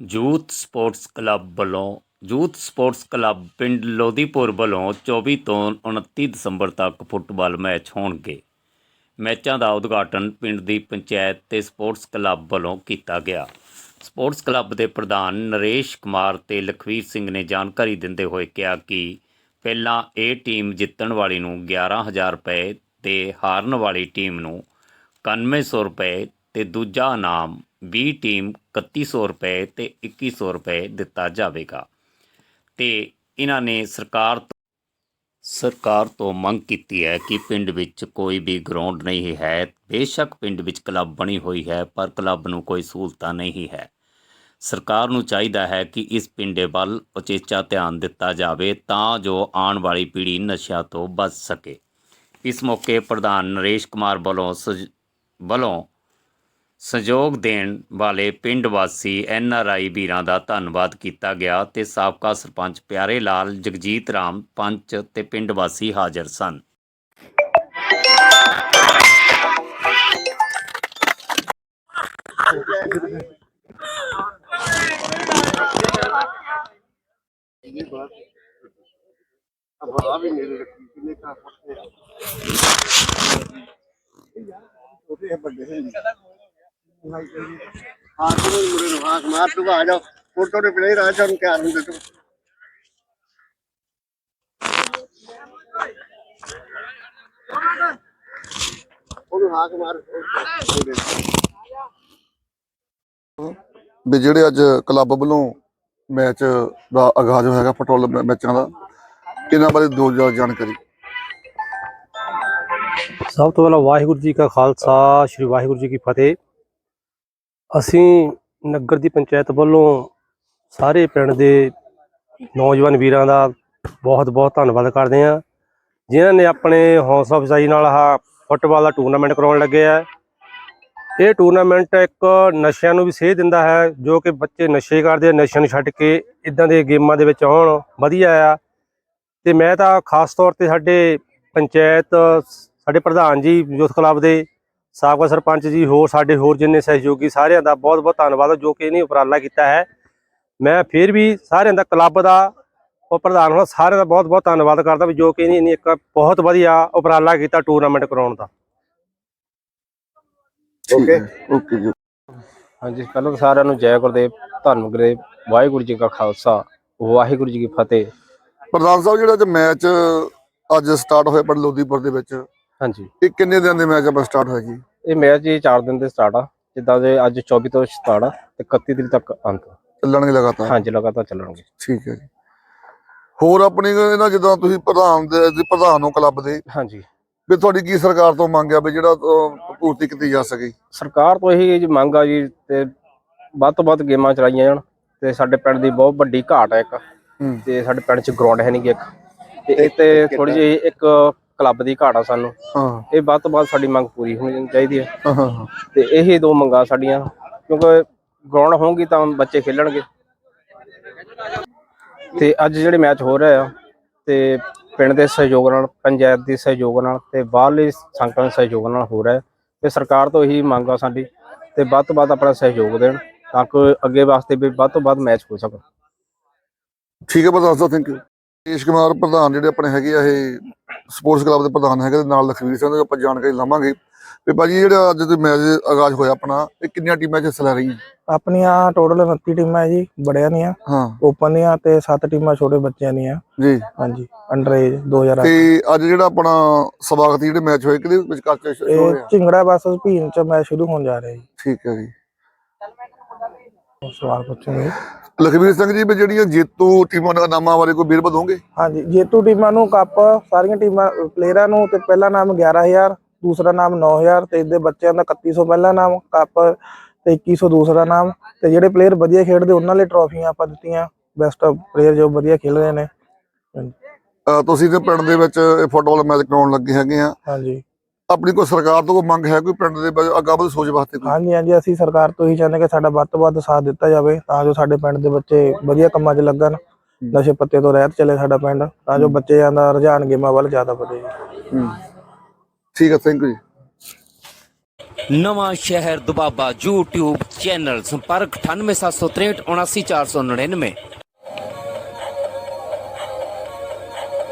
Youth sports club ਵੱਲੋਂ youth sports club ਪਿੰਡ ਲੋਧੀਪੁਰ ਵੱਲੋਂ 24 ਤੋਂ 29 ਦਸੰਬਰ ਤੱਕ ਫੁੱਟਬਾਲ ਮੈਚ ਹੋਣਗੇ। ਮੈਚਾਂ ਦਾ ਉਦਘਾਟਨ ਪਿੰਡ ਦੀ ਪੰਚਾਇਤ ਤੇ ਸਪੋਰਟਸ ਕਲੱਬ ਵੱਲੋਂ ਕੀਤਾ ਗਿਆ। ਸਪੋਰਟਸ ਕਲੱਬ ਦੇ ਪ੍ਰਧਾਨ ਨਰੇਸ਼ ਕੁਮਾਰ ਤੇ ਲਖਵੀਰ ਸਿੰਘ ਨੇ ਜਾਣਕਾਰੀ ਦਿੰਦੇ ਹੋਏ ਕਿਹਾ ਕਿ ਪਹਿਲਾਂ ਇਹ ਟੀਮ ਜਿੱਤਣ ਵਾਲੀ ਨੂੰ 11000 ਰੁਪਏ ਤੇ ਹਾਰਨ ਵਾਲੀ ਟੀਮ ਨੂੰ 9100 ਰੁਪਏ ਤੇ ਦੂਜਾ ਇਨਾਮ 20 ਟੀਮ 3100 ਰੁਪਏ ਤੇ 2100 ਰੁਪਏ ਦਿੱਤਾ ਜਾਵੇਗਾ। ਤੇ ਇਹਨਾਂ ਨੇ ਸਰਕਾਰ ਸਰਕਾਰ ਤੋਂ ਮੰਗ ਕੀਤੀ ਹੈ ਕਿ ਪਿੰਡ ਵਿੱਚ ਕੋਈ ਵੀ ਗਰਾਊਂਡ ਨਹੀਂ ਹੈ। ਬੇਸ਼ੱਕ ਪਿੰਡ ਵਿੱਚ ਕਲੱਬ ਬਣੀ ਹੋਈ ਹੈ, ਪਰ ਕਲੱਬ ਨੂੰ ਕੋਈ ਸਹੂਲਤਾਂ ਨਹੀਂ ਹੈ। ਸਰਕਾਰ ਨੂੰ ਚਾਹੀਦਾ ਹੈ ਕਿ ਇਸ ਪਿੰਡੇ ਵੱਲ ਉਚੇਚਾ ਧਿਆਨ ਦਿੱਤਾ ਜਾਵੇ ਤਾਂ ਜੋ ਆਉਣ ਵਾਲੀ ਪੀੜ੍ਹੀ ਨਸ਼ਿਆਂ ਤੋਂ ਬਚ ਸਕੇ। ਇਸ ਮੌਕੇ ਪ੍ਰਧਾਨ ਨਰੇਸ਼ ਕੁਮਾਰ ਵੱਲੋਂ ਸਜ- ਵੱਲੋਂ ਸਹਿਯੋਗ ਦੇਣ ਵਾਲੇ ਪਿੰਡ ਵਾਸੀ ਐਨ ਆਰ ਆਈ ਵੀਰਾਂ ਦਾ ਧੰਨਵਾਦ ਕੀਤਾ ਗਿਆ ਤੇ ਸਾਬਕਾ ਸਰਪੰਚ ਪਿਆਰੇ ਲਾਲ ਜਗਜੀਤ ਰਾਮ ਪੰਚ ਤੇ ਪਿੰਡ ਵਾਸੀ ਹਾਜ਼ਰ ਸਨ। ਹਾਂ ਤੂੰ ਮੁਰੇ ਨੂੰ। ਹਾਕ ਮਾਰ ਤੂੰ ਆ ਜਾ ਫੋਟੋ ਦੇ ਪਲੇ ਰਾਜ ਨੂੰ ਕਿਆ ਹੁੰਦੇ ਤੂੰ ਉਹਨੂੰ ਹਾਕ ਮਾਰ ਵੀ ਜਿਹੜੇ ਅੱਜ ਕਲੱਬ ਵੱਲੋਂ ਮੈਚ ਦਾ ਆਗਾਜ਼ ਹੋਇਆਗਾ ਫੁੱਟਬਾਲ ਮੈਚਾਂ ਦਾ ਇਹਨਾਂ ਬਾਰੇ ਦੋ ਜ਼ਿਆਦਾ ਜਾਣਕਾਰੀ? ਸਭ ਤੋਂ ਪਹਿਲਾਂ ਵਾਹਿਗੁਰੂ ਜੀ ਕਾ ਖਾਲਸਾ, ਸ੍ਰੀ ਵਾਹਿਗੁਰੂ ਜੀ ਕੀ ਫਤਿਹ। ਅਸੀਂ ਨਗਰ ਦੀ ਪੰਚਾਇਤ ਵੱਲੋਂ ਸਾਰੇ ਪਿੰਡ ਦੇ ਨੌਜਵਾਨ ਵੀਰਾਂ ਦਾ ਬਹੁਤ ਬਹੁਤ ਧੰਨਵਾਦ ਕਰਦੇ ਹਾਂ। ਜਿਨ੍ਹਾਂ ਨੇ ਆਪਣੇ ਹੌਸਲਾ ਅਫਜ਼ਾਈ ਨਾਲ ਆਹ ਫੁੱਟਬਾਲ ਦਾ ਟੂਰਨਾਮੈਂਟ ਕਰਾਉਣ ਲੱਗੇ ਆ। ਇਹ ਟੂਰਨਾਮੈਂਟ ਇੱਕ ਨਸ਼ਿਆਂ ਨੂੰ ਵੀ ਸੇਧ ਦਿੰਦਾ ਹੈ, ਜੋ ਕਿ ਬੱਚੇ ਨਸ਼ੇ ਕਰਦੇ ਆ, ਨਸ਼ਿਆਂ ਨੂੰ ਛੱਡ ਕੇ ਇਦਾਂ ਦੇ ਗੇਮਾਂ ਦੇ ਵਿੱਚ ਆਉਣ। ਵਧੀਆ ਆ। ਤੇ ਮੈਂ ਤਾਂ ਖਾਸ ਤੌਰ ਤੇ ਸਾਡੇ ਪੰਚਾਇਤ, ਸਾਡੇ ਪ੍ਰਧਾਨ ਜੀ ਯੂਥ ਕਲੱਬ ਦੇ ਸਾਬਕਾ ਸਰਪੰਚ ਜੀ ਹੋਰ ਸਾਡੇ ਹੋਰ ਜਿੰਨੇ ਸਹਿਯੋਗੀ ਸਾਰਿਆਂ ਦਾ ਬਹੁਤ ਬਹੁਤ ਧੰਨਵਾਦ ਜੋ ਕਿ ਇਹਨੇ ਉਪਰਾਲਾ ਕੀਤਾ ਹੈ। ਮੈਂ ਫਿਰ ਵੀ ਸਾਰਿਆਂ ਦਾ ਕਲੱਬ ਦਾ ਉਹ ਪ੍ਰਧਾਨ ਹੋਣਾ ਸਾਰਿਆਂ ਦਾ ਬਹੁਤ ਬਹੁਤ ਧੰਨਵਾਦ ਕਰਦਾ ਵੀ ਜੋ ਕਿ ਇਹਨੇ ਇੱਕ ਬਹੁਤ ਵਧੀਆ ਉਪਰਾਲਾ ਕੀਤਾ ਟੂਰਨਾਮੈਂਟ ਕਰਾਉਣ ਦਾ। ਓਕੇ। ਓਕੇ ਜੀ। ਹਾਂਜੀ ਪਹਿਲਾਂ ਤਾਂ ਸਾਰਿਆਂ ਨੂੰ ਜੈ ਗੁਰਦੇਵ ਧੰਨ ਗੁਰਦੇਵ ਵਾਹਿਗੁਰੂ ਜੀ ਕਾ ਖਾਲਸਾ ਵਾਹਿਗੁਰੂ ਜੀ ਕੀ ਫਤਿਹ। ਪ੍ਰਧਾਨ ਸਾਹਿਬ ਜਿਹੜਾ ਅੱਜ ਮੈਚ ਅੱਜ ਸਟਾਰਟ ਹੋਇਆ ਪਿੰਡ ਲੋਧੀਪੁਰ ਦੇ ਵਿੱਚ ਹਾਂਜੀ। ਇਹ ਕਿੰਨੇ ਦਿਨ ਦੇ ਮੈਚ ਆਪਾਂ ਸਟਾਰਟ ਜੀ ਇਹ ਮੈਚ ਜੀ 4 ਦਿਨ ਦੇ ਸਟਾਰਟ ਆ। ਜਿੱਦਾਂ ਦੇ ਅੱਜ 24 ਤੋਂ ਸਟਾਰਟ ਆ ਤੇ 31 ਤਰੀਕ ਤੱਕ ਅੰਤ। ਚੱਲਣਗੇ ਲਗਾਤਾਰ? ਹਾਂਜੀ ਲਗਾਤਾਰ ਚੱਲਣਗੇ। ਠੀਕ ਹੈ ਜੀ। ਹੋਰ ਆਪਣੀ ਇਹਨਾਂ ਜਿੱਦਾਂ ਤੁਸੀਂ ਪ੍ਰਧਾਨ ਦੇ ਪ੍ਰਧਾਨ ਹੋ ਕਲੱਬ ਦੇ ਹਾਂਜੀ। ਵੀ ਤੁਹਾਡੀ ਕੀ ਸਰਕਾਰ ਤੋਂ ਮੰਗ ਆ ਵੀ ਜਿਹੜਾ ਪੂਰਤੀ ਕੀਤੀ ਜਾ ਸਕੇ? ਸਰਕਾਰ ਤੋਂ ਇਹੀ ਜੀ ਮੰਗ ਆ ਜੀ ਤੇ ਵੱਧ ਤੋਂ ਵੱਧ ਗੇਮਾਂ ਚਲਾਈਆਂ ਜਾਣ ਤੇ ਸਾਡੇ ਪਿੰਡ ਦੀ ਬਹੁਤ ਵੱਡੀ ਘਾਟ ਹੈ ਇੱਕ। ਤੇ ਸਾਡੇ ਪਿੰਡ 'ਚ ਗਰਾਊਂਡ ਹੈ ਨਹੀਂ ਇੱਕ। ਤੇ ਇੱਥੇ ਥੋੜੀ ਜਿਹੀ ਇੱਕ ਕਲੱਬ ਦੀ ਘਾਟ ਆ ਸਾਨੂੰ। ਹਾਂ। ਇਹ ਵੱਧ ਤੋਂ ਵੱਧ ਸਾਡੀ ਮੰਗ ਪੂਰੀ ਹੋਣੀ ਚਾਹੀਦੀ ਹੈ। ਹਾਂ, ਹਾਂ ਹਾਂ। ਤੇ ਇਹੀ ਦੋ ਮੰਗਾਂ ਸਾਡੀਆਂ। ਕਿਉਂਕਿ ਗਰਾਊਂਡ ਹੋਊਗੀ ਤਾਂ ਬੱਚੇ ਖੇਲਣਗੇ। ਤੇ ਅੱਜ ਜਿਹੜੇ ਮੈਚ ਹੋ ਰਹੇ ਆ ਤੇ ਪਿੰਡ ਦੇ ਸਹਿਯੋਗ ਨਾਲ ਪੰਚਾਇਤ ਦੇ ਸਹਿਯੋਗ ਨਾਲ ਤੇ ਬਾਹਰਲੇ ਸੰਗਤਾਂ ਦੇ ਸਹਿਯੋਗ ਨਾਲ ਹੋ ਰਿਹਾ ਹੈ। ਤੇ ਸਰਕਾਰ ਤੋਂ ਇਹੀ ਮੰਗ ਆ ਸਾਡੀ ਤੇ ਵੱਧ ਤੋਂ ਵੱਧ ਆਪਣਾ ਸਹਿਯੋਗ ਦੇਣ ਤਾਂ ਕਿ ਅੱਗੇ ਵਾਸਤੇ ਵੀ ਵੱਧ ਤੋਂ ਵੱਧ ਮੈਚ ਹੋ ਸਕਣ। ਠੀਕ ਹੈ ਪ੍ਰਧਾਨ ਸਾਹਿਬ ਥੈਂਕ ਯੂ ਦੇਸ਼ ਕੁਮਾਰ ਪ੍ਰਧਾਨ ਜਿਹੜੇ ਆਪਣੇ ਹੈਗੇ ਆ ਇਹ ਸਪੋਰਟਸ ਕਲੱਬ ਦੇ ਪ੍ਰਧਾਨ ਹੈਗੇ ਤੇ ਨਾਲ ਲਖਵੀਰ ਸਿੰਘ ਦੇ ਆਪਾਂ ਜਾਣਕਾਰੀ ਲਵਾਂਗੇ। ਵੀ ਭਾਜੀ ਜਿਹੜਾ ਅੱਜ ਦੇ ਮੈਚ ਆਗਾਜ਼ ਹੋਇਆ ਆਪਣਾ ਇਹ ਕਿੰਨੀਆਂ ਟੀਮਾਂ ਚ ਹਿੱਸਾ ਲੈ ਰਹੀਆਂ ਆਪਣੀਆਂ ਟੋਟਲ 29 ਟੀਮਾਂ ਹੈ ਜੀ ਬੜਿਆਂ ਦੀਆਂ। ਹਾਂ। ਓਪਨ ਦੀਆਂ ਤੇ 7 ਟੀਮਾਂ ਛੋਟੇ ਬੱਚਿਆਂ ਦੀਆਂ। ਜੀ। ਹਾਂਜੀ ਅੰਡਰ ਏਜ 2008 ਤੇ ਅੱਜ ਜਿਹੜਾ ਆਪਣਾ ਸਵਾਗਤ ਜਿਹੜੇ ਮੈਚ ਹੋਏ ਕਿਹਦੇ ਵਿੱਚ ਕਰਕੇ ਸ਼ੁਰੂ ਇਹ ਹੋਇਆ? ਝਿੰਗੜਾ ਬਸ ਭੀਨ ਚ ਮੈਚ ਸ਼ੁਰੂ ਹੋਣ ਜਾ ਰਿਹਾ ਜੀ। ਠੀਕ ਹੈ ਜੀ। ਸਵਾਲ ਪੁੱਛੋਗੇ। ਲਖਵੀਰ ਸਿੰਘ ਜੀ ਵੀ ਜਿਹੜੀਆਂ ਜੇਤੂ ਟੀਮਾਂ ਦਾ ਨਾਮਾਂ ਬਾਰੇ ਕੋਈ ਬੇਰਬਦ ਹੋਣਗੇ? ਹਾਂਜੀ ਜੇਤੂ ਟੀਮਾਂ ਨੂੰ ਕੱਪ ਸਾਰੀਆਂ ਟੀਮਾਂ ਪਲੇਅਰਾਂ ਨੂੰ ਤੇ ਪਹਿਲਾ ਨਾਮ 11000 ਦੂਸਰਾ ਨਾਮ 9000 ਤੇ ਇਹਦੇ ਬੱਚਿਆਂ ਦਾ 3100 ਪਹਿਲਾ ਨਾਮ ਕੱਪ ਤੇ 2100 ਦੂਸਰਾ ਨਾਮ ਤੇ ਜਿਹੜੇ ਪਲੇਅਰ ਵਧੀਆ ਖੇਡਦੇ ਉਹਨਾਂ ਲਈ ਟਰੋਫੀਆਂ ਆਪਾਂ ਦਿੱਤੀਆਂ। ਬੈਸਟ ਪਲੇਅਰ ਜੋ ਵਧੀਆ ਖੇਡ ਰਹੇ ਨੇ। ਤੁਸੀਂ ਤੇ ਪਿੰਡ ਦੇ ਵਿੱਚ ਇਹ ਫੁੱਟਬਾਲ ਮੈਚ ਕਰਾਉਣ ਲੱਗੇ ਹੈਗੇ ਆ। ਹਾਂਜੀ। ਆਪਣੀ ਕੋਈ ਸਰਕਾਰ ਤੋਂ ਕੋਈ ਮੰਗ ਹੈ ਕੋਈ ਪਿੰਡ ਦੇ ਬ- ਅੱਗਾ ਵਧ ਸੋਚ ਵਾਸਤੇ ਕੋਈ? ਹਾਂਜੀ ਹਾਂਜੀ ਅਸੀਂ ਸਰਕਾਰ ਤੋਂ ਹੀ ਚਾਹੁੰਦੇ ਕਿ ਸਾਡਾ ਵੱਧ ਤੋਂ ਵੱਧ ਸਾਥ ਦਿੱਤਾ ਜਾਵੇ ਤਾਂ ਜੋ ਸਾਡੇ ਪਿੰਡ ਦੇ ਬੱਚੇ ਵਧੀਆ ਕੰਮਾਂ 'ਚ ਲੱਗਣ ਨਸ਼ੇ ਪੱਤੇ ਤੋਂ ਰਹਿਤ ਚੱਲੇ ਸਾਡਾ ਪਿੰਡ ਤਾਂ ਜੋ ਬੱਚਿਆਂ ਦਾ ਰੁਝਾਨ ਗੇਮਾਂ ਵੱਲ ਜ਼ਿਆਦਾ ਵਧੇ। ਹੂੰ। ਠੀਕ ਹੈ ਥੈਂਕ ਯੂ ਜੀ। ਨਵਾਂ ਸ਼ਹਿਰ ਦੁਬਾਬਾ YouTube ਚੈਨਲ ਸੰਪਰਕ 98763 79499